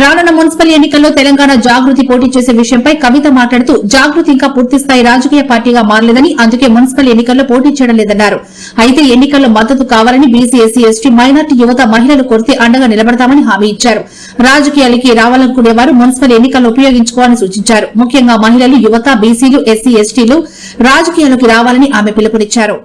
రానున్న మున్సిపల్ ఎన్నికల్లో తెలంగాణ జాగృతి పోటీ చేసే విషయంపై కవిత మాట్లాడుతూ జాగృతి ఇంకా పూర్తిస్థాయి రాజకీయ పార్టీగా మారలేదని అందుకే మున్సిపల్ ఎన్నికల్లో పోటీ చేయడం లేదన్నారు. అయితే ఎన్నికల్లో మద్దతు కావాలని బీసీ ఎస్సీ ఎస్టీ మైనార్టీ యువత మహిళలు కొరితే అండగా నిలబడతామని హామీ ఇచ్చారు. రాజకీయాలకి రావాలనుకునే వారు మున్సిపల్ ఎన్నికల్లో ఉపయోగించుకోవాలని సూచించారు. ముఖ్యంగా మహిళలు యువత బీసీలు ఎస్సీ ఎస్టీలు రాజకీయాలకి రావాలని ఆమె పిలుపునిచ్చారు.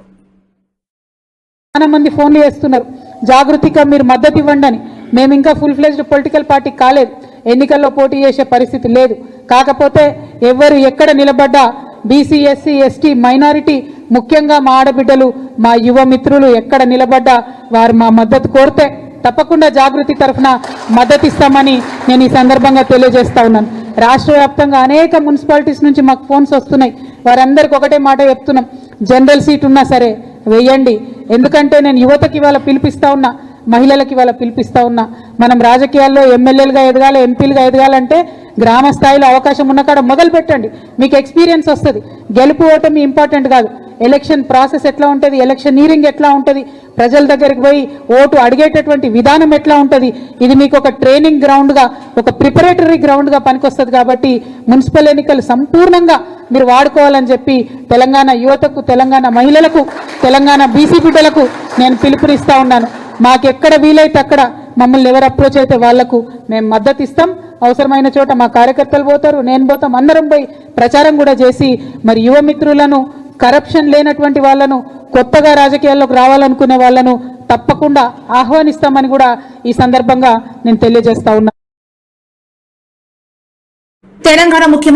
చాలా మంది ఫోన్లు చేస్తున్నారు. జాగృతిగా మీరు మద్దతు ఇవ్వండి అని. మేము ఇంకా ఫుల్ ఫ్లెజ్డ్ పొలిటికల్ పార్టీ కాలేదు. ఎన్నికల్లో పోటీ చేసే పరిస్థితి లేదు. కాకపోతే ఎవరు ఎక్కడ నిలబడ్డా బీసీ ఎస్సీ ఎస్టీ మైనారిటీ ముఖ్యంగా మా ఆడబిడ్డలు మా యువ మిత్రులు ఎక్కడ నిలబడ్డా వారు మా మద్దతు కోరితే తప్పకుండా జాగృతి తరఫున మద్దతు ఇస్తామని నేను ఈ సందర్భంగా తెలియజేస్తా ఉన్నాను. రాష్ట్ర వ్యాప్తంగా అనేక మున్సిపాలిటీస్ నుంచి మాకు ఫోన్స్ వస్తున్నాయి. వారందరికీ ఒకటే మాట చెప్తున్నాం. జనరల్ సీట్ ఉన్నా సరే వేయండి. ఎందుకంటే నేను యువతకి ఇవాళ పిలిపిస్తా ఉన్నా. మహిళలకి ఇవాళ పిలిపిస్తూ ఉన్నా. మనం రాజకీయాల్లో ఎమ్మెల్యేలుగా ఎదగాలి ఎంపీలుగా ఎదగాలంటే గ్రామ స్థాయిలో అవకాశం ఉన్న కాడ మొదలు పెట్టండి. మీకు ఎక్స్పీరియన్స్ వస్తుంది. గెలుపు ఓటమి ఇంపార్టెంట్ కాదు. ఎలక్షన్ ప్రాసెస్ ఎట్లా ఉంటుంది? ఎలక్షనీరింగ్ ఎట్లా ఉంటుంది? ప్రజల దగ్గరికి పోయి ఓటు అడిగేటటువంటి విధానం ఎట్లా ఉంటుంది? ఇది మీకు ఒక ట్రైనింగ్ గ్రౌండ్గా ఒక ప్రిపరేటరీ గ్రౌండ్గా పనికొస్తుంది కాబట్టి మున్సిపల్ ఎన్నికలు సంపూర్ణంగా మీరు వాడుకోవాలని చెప్పి తెలంగాణ యువతకు తెలంగాణ మహిళలకు తెలంగాణ బీసీ బిడ్డలకు నేను పిలుపునిస్తా ఉన్నాను. మాకెక్కడ వీలైతే అక్కడ మమ్మల్ని ఎవరు అప్రోచ్ అయితే వాళ్ళకు మేము మద్దతు ఇస్తాం. అవసరమైన చోట మా కార్యకర్తలు పోతారు. నేను పోతాం. అందరం పోయి ప్రచారం కూడా చేసి మరి యువ మిత్రులను కరప్షన్ లేనటువంటి వాళ్ళను కొత్తగా రాజకీయాల్లోకి రావాలనుకునే వాళ్ళను తప్పకుండా ఆహ్వానిస్తామని కూడా ఈ సందర్భంగా నేను తెలియజేస్తా ఉన్నా. తెలంగాణ ముఖ్యమంత్రి